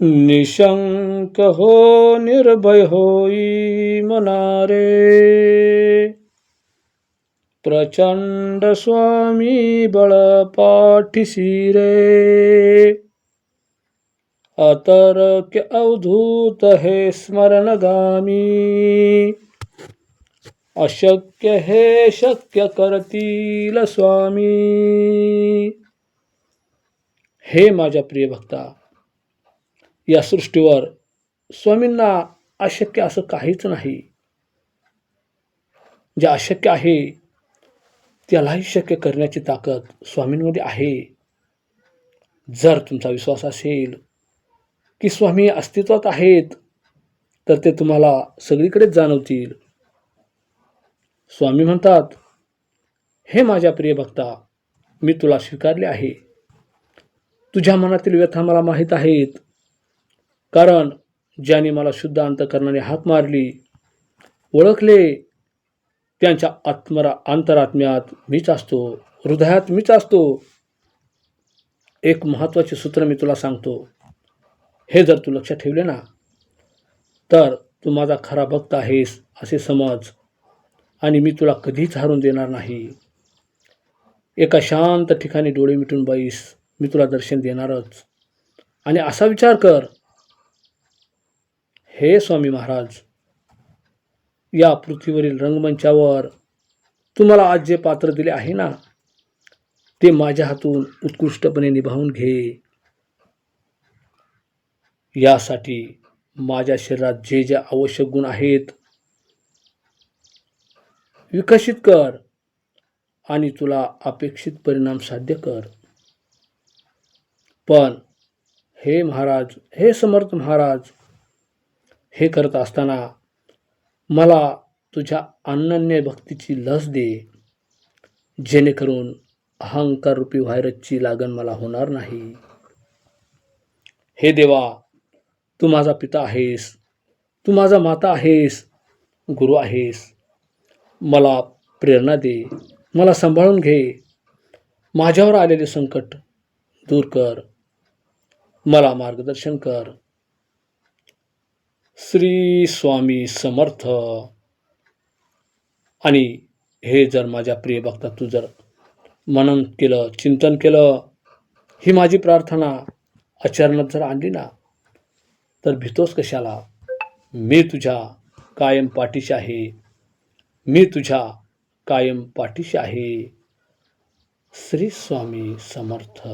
निशंक हो निर्भय होई मनारे। प्रचंड स्वामी बळ पाठीसी रे अतर्क्य अवधूत हे स्मरणगामी। अशक्य है शक्य करतील स्वामी हे माझ्या प्रिय भक्ता या सृष्टीवर स्वामींना अशक्य असं काहीच नाही. जे अशक्य आहे त्यालाही शक्य करण्याची ताकद स्वामींमध्ये आहे. जर तुमचा विश्वास असेल की स्वामी अस्तित्वात आहेत तर ते तुम्हाला सगळीकडेच जाणवतील. स्वामी म्हणतात हे माझ्या प्रिय भक्ता मी तुला स्वीकारले आहे. तुझ्या मनातील व्यथा मला माहीत आहेत. कारण ज्याने मला शुद्ध अंतकरणाने हाक मारली ओळखले त्यांच्या आत्मरा अंतरात्म्यात मीच असतो हृदयात मीच असतो. एक महत्त्वाचे सूत्र मी तुला सांगतो. हे जर तू लक्षात ठेवले ना तर तू माझा खरा भक्त आहेस असे समज. आणि मी तुला कधीच हारून देणार नाही. एका शांत ठिकाणी डोळे मिटून बाईस मी तुला दर्शन देणारच. आणि असा विचार कर हे स्वामी महाराज या पृथ्वीवरील रंगमंचावर तुम्हाला आज जे पात्र दिले आहे ना ते माझ्या हातून उत्कृष्टपणे निभावून घे. यासाठी माझ्या शरीरात जे जे आवश्यक गुण आहेत विकसित कर आणि तुला अपेक्षित परिणाम साध्य कर. पण हे महाराज हे समर्थ महाराज हे करत असताना मला तुझ्या अनन्य भक्तीची लस दे. जेणेकरून अहंकार रूपी व्हायरसची लागण मला होणार नाही. हे देवा तू माझा पिता आहेस. तू माझा माता आहेस. गुरु आहेस. मला प्रेरणा दे. मला सांभाळून घे. माझ्यावर आलेले संकट दूर कर. मला मार्गदर्शन कर. श्री स्वामी समर्थ. आणि हे जर माझ्या प्रिय भक्ता तू जर मनन केलं चिंतन केलं ही माझी प्रार्थना आचरणात जर आणली ना तर भितोस कशाला? मी तुझ्या कायम पाठीशी आहे. मी तुझ्या कायम पाठीशी आहे. श्री स्वामी समर्थ.